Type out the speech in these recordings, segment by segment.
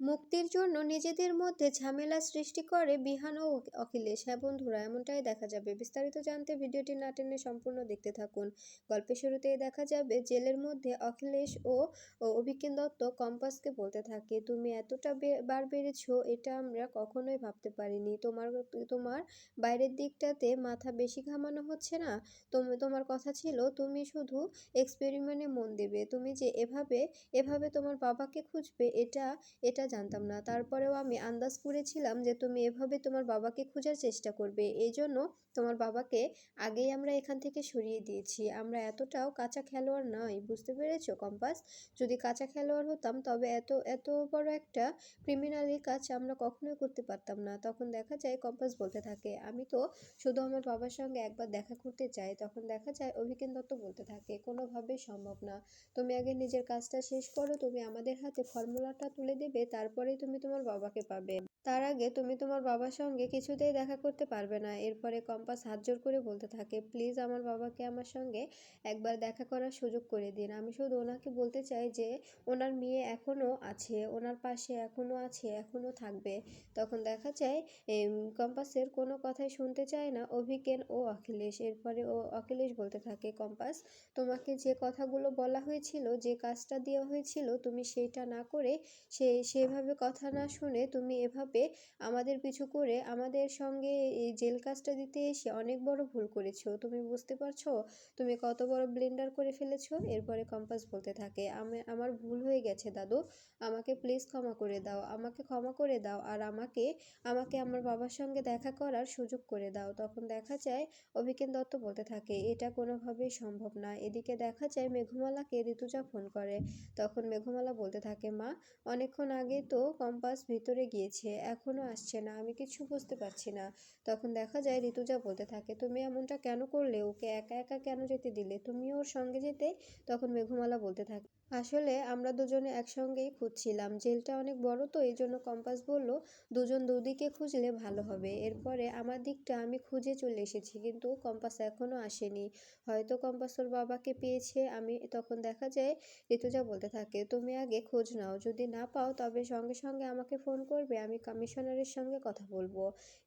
মুক্তির জন্য নিজেদের মধ্যে ঝামেলা সৃষ্টি করে বিহান ও অখিলেশ। হ্যাঁ বন্ধুরা, এমনটাই দেখা যাবে। বিস্তারিত জানতে ভিডিওটি না টেনে সম্পূর্ণ দেখতে থাকুন। গল্পের শুরুতেই দেখা যাবে, জেলের মধ্যে অখিলেশ ও অভিজ্ঞান দত্ত কম্পাসকে বলতে থাকে, তুমি এতটা বার বেড়েছ, এটা আমরা কখনোই ভাবতে পারিনি। তোমার তোমার বাইরের দিকটাতে মাথা বেশি ঘামানো হচ্ছে না? তুমি, তোমার কথা ছিল, তুমি শুধু এক্সপেরিমেন্টে মন দেবে। তুমি যে এভাবে এভাবে তোমার বাবাকে খুঁজবে, এটা এটা জানতাম না। তারপরেও আমি আন্দাজ করেছিলাম যে তুমি এভাবে তোমার বাবাকে খোঁজার চেষ্টা করবে। এই জন্য তোমার বাবাকে আগেই আমরা এখান থেকে সরিয়ে দিয়েছি। আমরা এতটাও কাঁচা খেলোয়াড় নয় বুঝতে পেরেছ কম্পাস? যদি কাঁচা খেলোয়াড় হতাম, তবে এত এত বড় একটা ক্রিমিনালি কাজ আমরা কখনোই করতে পারতাম না। তখন দেখা যায় কম্পাস বলতে থাকে, আমি তো শুধু আমার বাবার সঙ্গে একবার দেখা করতে চাই। তখন দেখা যায় অভিকেন দত্ত বলতে থাকে, কোনোভাবেই সম্ভব না। তুমি আগে নিজের কাজটা শেষ করো, তুমি আমাদের হাতে ফর্মুলাটা তুলে দেবে তারপরেই তুমি তোমার বাবাকে পাবে। তার আগে তুমি তোমার বাবার সঙ্গে কিছুতেই দেখা করতে পারবে না। এরপরে কম্পাস হাত জোর করে বলতে থাকে, প্লিজ আমার বাবাকে আমার সঙ্গে একবার দেখা করার সুযোগ করে দিন। আমি শুধু ওনাকে বলতে চাই যে, ওনার মেয়ে এখনও আছে, ওনার পাশে এখনও আছে এখনও থাকবে। তখন দেখা যায় কম্পাসের কোনো কথাই শুনতে চায় না, অভিকেন ও অখিলেশ। এরপরে ও অখিলেশ বলতে থাকে, কম্পাস, তোমাকে যে কথাগুলো বলা হয়েছিল, যে কাজটা দেওয়া হয়েছিল, তুমি সেইটা না করে সে, সেভাবে কথা না শুনে তুমি এভাবে আমাদের পিছু করে আমাদের সঙ্গে এই জেল কাজটা দিতে এসে অনেক বড় ভুল করেছ। তুমি বুঝতে পারছ? তুমি কত বড় ব্লেন্ডার করে ফেলেছো? এরপরে কম্পাস বলতে থাকে, আমি, আমার ভুল হয়ে গেছে দাদু। আমাকে প্লিজ ক্ষমা করে দাও। আমাকে ক্ষমা করে দাও আর আমাকে আমাকে আমার বাবার সঙ্গে দেখা করার সুযোগ করে দাও। তখন দেখা যায়, অভিকেন দত্ত বলতে থাকে, এটা কোনোভাবেই সম্ভব না। এদিকে দেখা যায়, মেঘমালাকে ঋতুজা ফোন করে। তখন মেঘমালা বলতে থাকে, মা, অনেকক্ষণ আগে তো কম্পাস ভিতরে গিয়েছে। এখনও আসছে না, আমি কিছু বুঝতে পারছি না। তখন দেখা যায় ঋতুজা বলতে থাকে, তুমি এমনটা কেন করলে? ওকে একা একা কেন যেতে দিলে? তুমি ওর সঙ্গে যেতে? তখন মেঘমালা বলতে থাকে আসলে আমরা দুজনে একসঙ্গেই খুঁজছিলাম। জেলটা অনেক বড় তো, এই জন্য কম্পাস বলল, দুজন দুদিকে খুঁজলে ভালো হবে। এরপরে আমার দিকটা আমি খুঁজে চলে এসেছি, কিন্তু কম্পাস এখনও আসেনি। হয়তো কম্পাস ওর বাবাকে পেয়েছে। আমি তখন দেখা যায়, ঋতুজা বলতে থাকে, তুমি আগে খোঁজ নাও। যদি না পাও, তবে সঙ্গে সঙ্গে আমাকে ফোন করবে। আমি কমিশনারের সঙ্গে কথা বলব।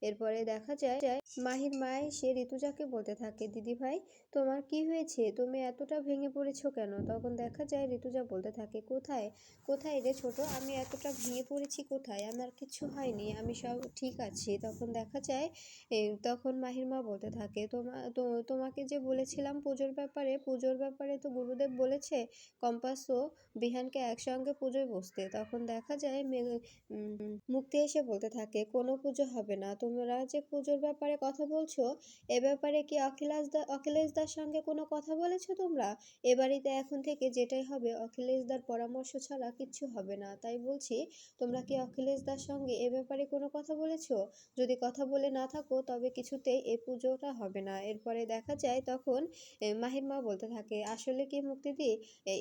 এরপরে দেখা যায়, মাহির মা এসে ঋতুজাকে বলতে থাকে দিদি ভাই তোমার কি হয়েছে? তুমি এতটা ভেঙে পড়েছো কেন? তখন দেখা যায় ঋতুজা বলতে থাকে, কোথায়? কোথায় রে ছোট? আমি এতটা ভেঙে পড়েছি কোথায়? আমার কিছু হয়নি, আমি সব ঠিক আছি। তখন দেখা যায় তখন মাহির মা বলতে থাকে, তোমা তোমাকে যে বলেছিলাম পুজোর ব্যাপারে পুজোর ব্যাপারে তো গুরুদেব বলেছে কম্পাস ও বিহানকে একসঙ্গে পুজোয় বসতে। তখন দেখা যায় মুক্তি এসে বলতে থাকে, কোনো পুজো হবে না, তোমরা যে পুজোর ব্যাপারে কথা বলছো, এ ব্যাপারে কি অখিলাস দা, অখিলেশ দার সঙ্গে কোনো কথা বলেছ তোমরা? এ বাড়িতে এখন থেকে যেটাই হবে অখিলেশ দার পরামর্শ ছাড়া কিচ্ছু হবে না। তাই বলছি, তোমরা কি অখিলেশ দার সঙ্গে এ ব্যাপারে কোনো কথা বলেছ? যদি কথা বলে না থাকো, তবে কিছুতেই এ পুজোটা হবে না। এরপরে দেখা যায় তখন মাহির মা বলতে থাকে, আসলে কি মুক্তিদি,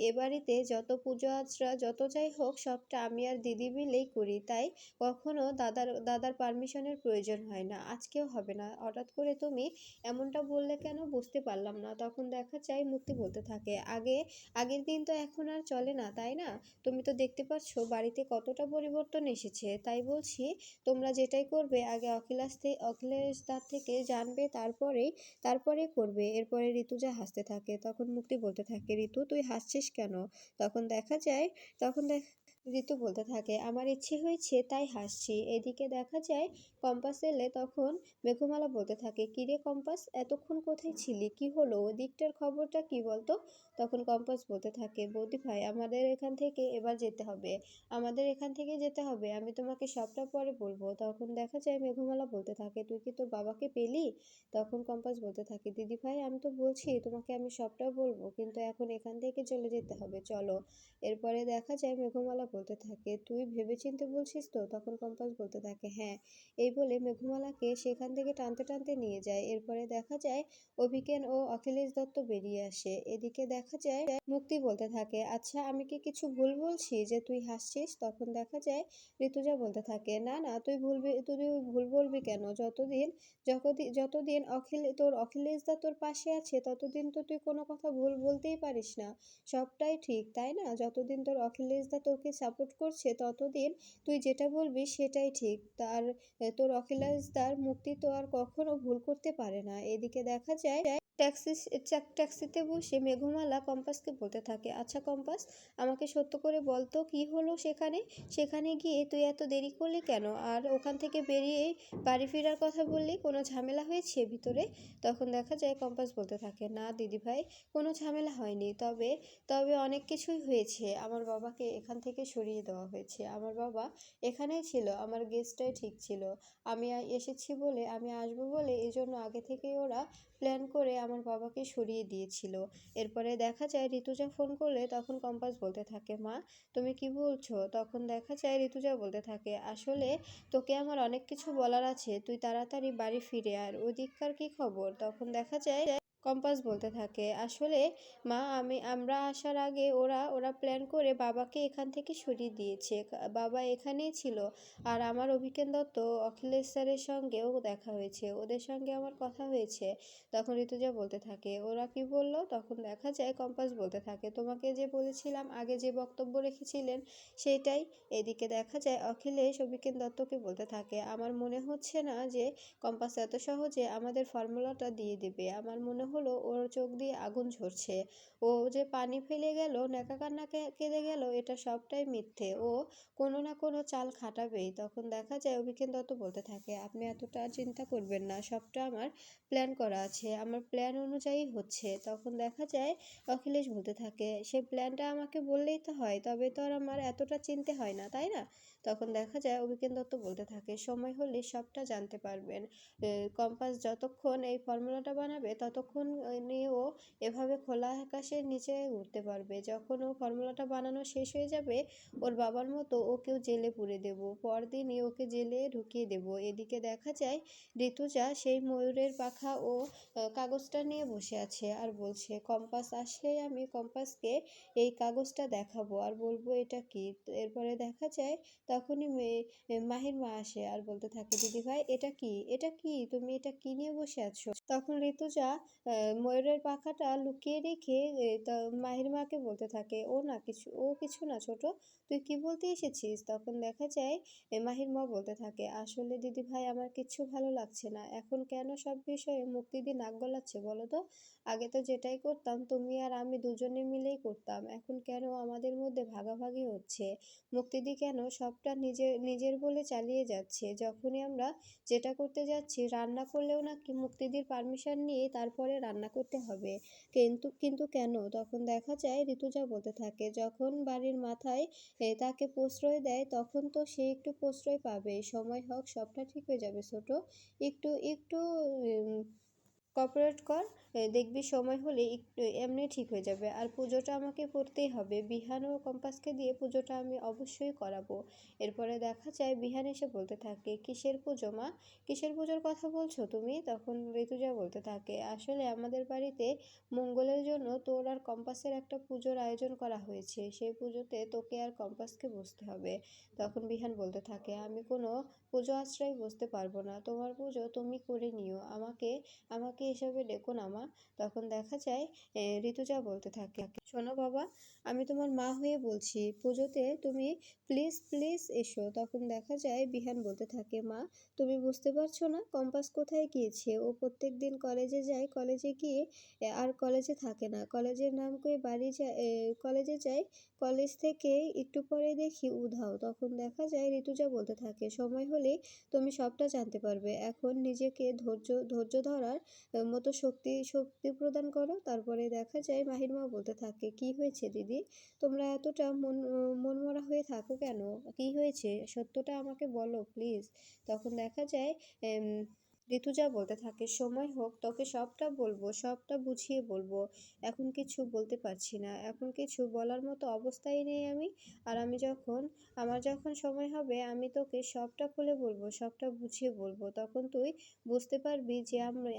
এ বাড়িতে যত পুজো আচরা যত যাই হোক, সবটা আমি আর দিদি মিলেই করি। তাই কখনো দাদার দাদার পারমিশনের প্রয়োজন হয় না। আজকেও হবে না। হঠাৎ করে তুমি এমনটা বললে কেন? বুঝতে পারলাম না। তখন দেখা যায় মুক্তি বলতে থাকে, আগে, আগের দিন তো এখন আর চলে না, তাই না? তুমি তো দেখতে পাচ্ছ বাড়িতে কতটা পরিবর্তন এসেছে। তাই বলছি, তোমরা যেটাই করবে, আগে অখিলাস অখিলেশ দার থেকে জানবে, তারপরেই তারপরে করবে। এরপরে ঋতু যা হাসতে থাকে, তখন মুক্তি বলতে থাকে, ঋতু, তুই হাসছিস কেন? তখন দেখা যায়, তখন দেখ ঋতু বলতে থাকে। আমার ইচ্ছে হয়েছে তাই হাসছি। এদিকে দেখা যায়, কম্পাস এলে তখন মেঘমালা বলতে থাকে কিরে কম্পাস, এতক্ষণ কোথায় ছিলি? কি হলো? ওদিকটার খবরটা কি বলতো? তখন কম্পাস বলতে থাকে, বৌদি ভাই, আমাদের এখান থেকে এবার যেতে হবে। আমাদের এখান থেকে যেতে হবে। আমি তোমাকে সবটা পরে বলব। তখন দেখা যায়, মেঘমালা বলতে থাকে, তুই কি তোর বাবাকে পেলি? তখন কম্পাস বলতে থাকে, দিদি ভাই, আমি তো বলছি, তোমাকে আমি সবটা বলব, কিন্তু এখন এখান থেকে চলে যেতে হবে। চলো। এরপরে দেখা যায়, মেঘমালা বলতে থাকে, তুই ভেবেচিন্তে বলছিস তো? তখন কম্পাস বলতে থাকে হ্যাঁ। এই বলে মেঘমালাকে সেখান থেকে টানতে টানতে নিয়ে যায়। এরপরে দেখা যায় অভিকেন ও অখিলেশ দত্ত বেরিয়ে আসে। এদিকে দেখা যায় মুক্তি বলতে থাকে আচ্ছা আমি কি কিছু ভুল বলছি যে তুই হাসছিস? তখন দেখা যায় ঋতুজা বলতে থাকে, না না, তুই ভুলবি, তুই ভুল বলবি কেন? যতদিন যতদিন অখিল, তোর অখিলেশ দা তোর পাশে আছে, ততদিন তো তুই কোনো কথা ভুল বলতেই পারিস না। সবটাই ঠিক, তাই না? যতদিন তোর অখিলেশ দা তোকে সাপোর্ট করছে, ততদিন তুই যেটা বলবি সেটাই ঠিক। তার তোর অখিলেশ তার মুক্তি তো আর কখনো ভুল করতে পারে না। এদিকে দেখা যায় ট্যাক্সি ট্যাক্সিতে বসে মেঘমালা কম্পাসকে বলতে থাকে আচ্ছা কম্পাস, আমাকে সত্য করে বল তো কী হলো সেখানে? সেখানে গিয়ে তুই এত দেরি করলি কেন? আর ওখান থেকে বেরিয়ে বাড়ি ফেরার কথা বললি? কোনো ঝামেলা হয়েছে ভিতরে? তখন দেখা যায় কম্পাস বলতে থাকে, না দিদিভাই কোনো ঝামেলা হয়নি। তবে তবে অনেক কিছুই হয়েছে। আমার বাবাকে এখান থেকে সরিয়ে দেওয়া হয়েছে। আমার বাবা এখানেই ছিল। আমার গেস্টটাই ঠিক ছিল। আমি এসেছি বলে আমি আসব বলে এই জন্য আগে থেকেই ওরা প্ল্যান করে আমার বাবাকে সরিয়ে দিয়েছিল। এরপরে দেখা যায় ঋতুজা ফোন করলে তখন কম্পাস বলতে থাকে, মা, তুমি কি বলছো? তখন দেখা যায় ঋতুজা বলতে থাকে, আসলে তোকে আমার অনেক কিছু বলার আছে, তুই তাড়াতাড়ি বাড়ি ফিরে আর ওদিককার কি খবর? তখন দেখা যায় কম্পাস বলতে থাকে। আসলে মা, আমি, আমরা আসার আগে ওরা ওরা প্ল্যান করে বাবাকে এখান থেকে সরিয়ে দিয়েছে। বাবা এখানেই ছিল। আর আমার অভিজ্ঞান দত্ত অখিলেশ স্যারের সঙ্গেও দেখা হয়েছে। ওদের সঙ্গে আমার কথা হয়েছে। তখন ঋতুজা বলতে থাকে, ওরা কি বলল? তখন দেখা যায় কম্পাস বলতে থাকে, তোমাকে যে বলেছিলাম, আগে যে বক্তব্য রেখেছিলেন সেটাই এদিকে দেখা যায় অখিলেশ অভিজ্ঞান দত্তকে বলতে থাকে, আমার মনে হচ্ছে না যে কম্পাস এত সহজে আমাদের ফর্মুলাটা দিয়ে দেবে। আমার মনে হলো ওর চোখ দিয়ে আগুন ঝরছে। ও যে পানি ফেলে গেল নেকা কান্না কেঁদে গেল, এটা সবটাই মিথ্যে। ও কোনো না কোনো চাল খাটাবেই। তখন দেখা যায় অভিজ্ঞান দত্ত বলতে থাকে, আপনি এতটা চিন্তা করবেন না, সবটা আমার প্ল্যান করা আছে। আমার প্ল্যান অনুযায়ী হচ্ছে। তখন দেখা যায় অখিলেশ বলতে থাকে, সে প্ল্যানটা আমাকে বললেই তো হয়, তবে তো আর আমার এতটা চিনতে হয় না, তাই না? তখন দেখা যায় অভিজ্ঞান দত্ত বলতে থাকে, সময় হলে সবটা জানতে পারবেন। কম্পাস যতক্ষণ এই ফর্মুলাটা বানাবে, ততক্ষণ নিয়ে ও এভাবে খোলা আকাশের নিচে উঠতে পারবে। যখন ও ফর্মুলাটা বানানো শেষ হয়ে যাবে, ওর বাবার মতো ওকেও জেলে পুরে দেব। পরদিনই ওকে জেলে ঢুকিয়ে দেব। এদিকে দেখা যায়, ঋতুজা সেই ময়ূরের পাখা ও কাগজটা নিয়ে বসে আছে আর বলছে, কম্পাস, আসলেই আমি কম্পাসকে এই কাগজটা দেখাবো। আর বলব, এটা কি? এরপরে দেখা যায় তখনই মেয়ে মাহির মা আসে আর বলতে থাকে, দিদি ভাই, এটা কি? এটা কি? তুমি এটা কি নিয়ে বসে আছো? তখন ঋতুজা ময়ূরের পাখাটা লুকিয়ে রেখে মাহির মাকে বলতে থাকে, ও না, কিছু, ও কিছু না, ছোট, তুই কি বলতে এসেছিস? তখন দেখা যায় মাহির মা বলতে থাকে, আসলে দিদি ভাই, আমার কিচ্ছু ভালো লাগছে না। এখন কেন সব বিষয়ে মুক্তিদি নাক গলাচ্ছে বলো তো? আগে তো যেটাই করতাম, তুমি আর আমি দুজনে মিলেই করতাম। এখন কেন আমাদের মধ্যে ভাগাভাগি হচ্ছে? মুক্তিদি কেন সবটা নিজের নিজের বলে চালিয়ে যাচ্ছে? যখনই আমরা যেটা করতে যাচ্ছি, রান্না করলেও না নাকি মুক্তিদির পারমিশন নিয়ে তারপরে রান্না করতে হবে। কিন্তু কিন্তু কেন? তখন দেখা যায় ঋতুজা বলতে থাকে, যখন বাড়ির মাথায় তাকে প্রশ্রয় দেয়, তখন তো সে একটু প্রশ্রয় পাবে। সময় হোক, সবটা ঠিক হয়ে যাবে। ছোট, একটু একটু কপারেট কর দেখবি সময় হলে একটু এমনি ঠিক হয়ে যাবে। আর পুজোটা আমাকে করতেই হবে। বিহান ও কম্পাসকে দিয়ে পুজোটা আমি অবশ্যই করাবো। এরপরে দেখা যায় বিহান এসে বলতে থাকে, কিসের পুজো মা? কিসের পুজোর কথা বলছো তুমি? তখন ঋতুজা বলতে থাকে, আসলে আমাদের বাড়িতে মঙ্গলের জন্য তোর আর কম্পাসের একটা পুজোর আয়োজন করা হয়েছে। সেই পুজোতে তোকে আর কম্পাসকে বসতে হবে। তখন বিহান বলতে থাকে, আমি কোনো পুজো আশ্রয় বসতে পারব না। তোমার পুজো তুমি করে নিও। আমাকে আমাকে এসবে ডেকো না মা। তখন দেখা যায় ঋতুজা বলতে থাকে। শোনো বাবা, আমি তোমার মা হয়ে বলছি। পুজোতে তুমি প্লিজ প্লিজ এসো। তখন দেখা যায়, বিহান বলতে থাকে, মা, তুমি বুঝতে পারছ না কম্পাস কোথায় গিয়েছে? ও প্রত্যেক দিন কলেজে যায়, কলেজে গিয়ে আর কলেজে থাকে না। কলেজের নাম করে বাড়ি যায় কলেজে যায় কলেজ থেকে একটু পরে দেখি উধাও। তখন দেখা যায় ঋতুজা বলতে থাকে, সময় হলে তুমি সবটা জানতে পারবে। এখন নিজেকে ধৈর্য ধৈর্য ধরার মতো শক্তি শক্তি প্রদান করো। তারপরে দেখা যায় মাহির মা বলতে থাকে, কি হয়েছে দিদি? তোমরা এতটা মন, মনমরা হয়ে থাকো কেন? কি হয়েছে? সত্যটা আমাকে বলো প্লিজ তখন দেখা যায় ঋতুজা বলতে থাকে, সময় হোক, তোকে সবটা বলব, সবটা বুঝিয়ে বলব। এখন কিছু বলতে পারছি না। এখন কিছু বলার মতো অবস্থায় নেই আমি। আর আমি যখন, আমার যখন সময় হবে, আমি তোকে সবটা খুলে বলব, সবটা বুঝিয়ে বলব। তখন তুই বুঝতে পারবি যে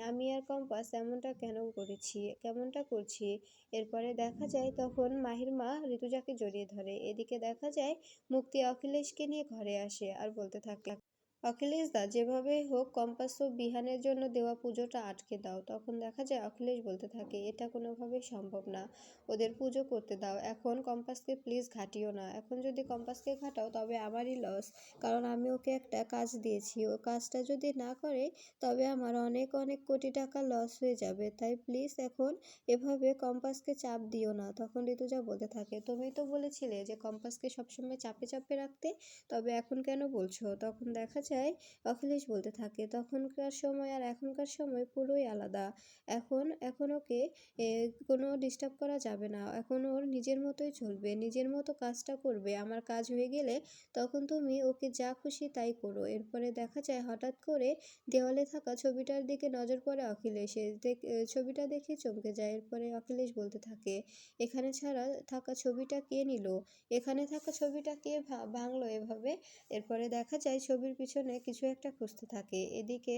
আমি আর কম্পাস এমনটা কেন করেছি, কেমনটা করছি। এরপরে দেখা যায় তখন মাহির মা ঋতুজাকে জড়িয়ে ধরে। এদিকে দেখা যায় মুক্তি অখিলেশকে নিয়ে ঘরে আসে আর বলতে থাকে অখিলেশ দা, যেভাবেই হোক, কম্পাস ও বিহানের জন্য দেওয়া পুজোটা আটকে দাও। তখন দেখা যায় অখিলেশ বলতে থাকে, এটা কোনোভাবেই সম্ভব না। ওদের পুজো করতে দাও। এখন কম্পাসকে প্লিজ ঘাটিও না। এখন যদি কম্পাসকে ঘাটাও, তবে আমারই লস কারণ আমি ওকে একটা কাজ দিয়েছি। ও কাজটা যদি না করে, তবে আমার অনেক অনেক কোটি টাকা লস হয়ে যাবে। তাই প্লিজ এখন এভাবে কম্পাসকে চাপ দিও না। তখন ঋতুজা বলতে থাকে, তুমি তো বলেছিলে যে কম্পাসকে সবসময় চাপে চাপে রাখতে, তবে এখন কেন বলছো? তখন দেখা যায়, অখিলেশ বলতে থাকে, তখনকার সময় আর এখনকার সময় পুরোই আলাদা। এখন এখন ওকে কোনো ডিস্টার্ব করা যাবে না। এখন ওর নিজের মতোই চলবে, নিজের মতো কাজটা করবে। আমার কাজ হয়ে গেলে তখন তুমি ওকে যা খুশি তাই করো। এরপরে দেখা যায় হঠাৎ করে দেওয়ালে থাকা ছবিটার দিকে নজর পড়ে অখিলেশের ছবিটা দেখে চমকে যায়। এরপরে অখিলেশ বলতে থাকে, এখানে ছাড়া থাকা ছবিটা কে নিল? এখানে থাকা ছবিটা কে ভাঙলো এভাবে? এরপরে দেখা যায় ছবির পিছনে কিছু একটা খুঁজতে থাকে। এদিকে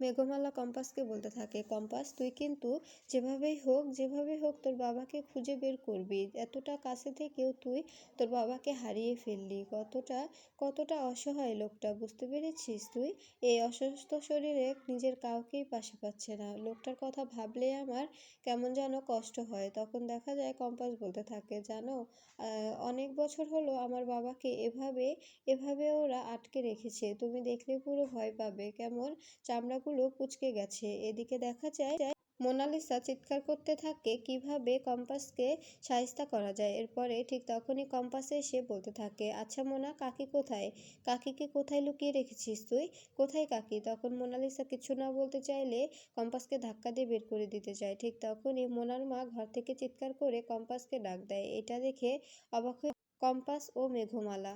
মেঘমালা কম্পাসকে বলতে থাকে, কম্পাস, তুই কিন্তু যেভাবেই হোক যেভাবেই হোক তোর বাবাকে খুঁজে বের করবি। এতটা কাছে থেকেও তুই তোর বাবাকে হারিয়ে ফেললি। কতটা কতটা অসহায় লোকটা, বুঝতে পেরেছিস তুই? এই অসুস্থ শরীরে নিজের কাউকেই পাশে পাচ্ছে না। লোকটার কথা ভাবলে আমার কেমন যেন কষ্ট হয়। তখন দেখা যায় কম্পাস বলতে থাকে, জানো অনেক বছর হলো আমার বাবাকে এভাবে এভাবে ওরা আটকে রেখেছে। তুমি দেখলে পুরো ভয় পাবে। কেমন চামড়াগুলো কুঁচকে গেছে। এদিকে দেখা যায় মোনালিসা চিৎকার করতে থাকে কীভাবে কম্পাসকে সাহিস্তা করা যায়। এরপরে ঠিক তখনই কম্পাসে এসে বলতে থাকে আচ্ছা মোনা, কাকি কোথায়? কাকিকে কোথায় লুকিয়ে রেখেছিস তুই? কোথায় কাকি? তখন মোনালিসা কিছু না বলতে চাইলে কম্পাসকে ধাক্কা দিয়ে বের করে দিতে চায় ঠিক তখনই মোনার মা ঘর থেকে চিৎকার করে কম্পাসকে ডাক দেয়। এটা দেখে অবাক হয়ে কম্পাস ও মেঘমালা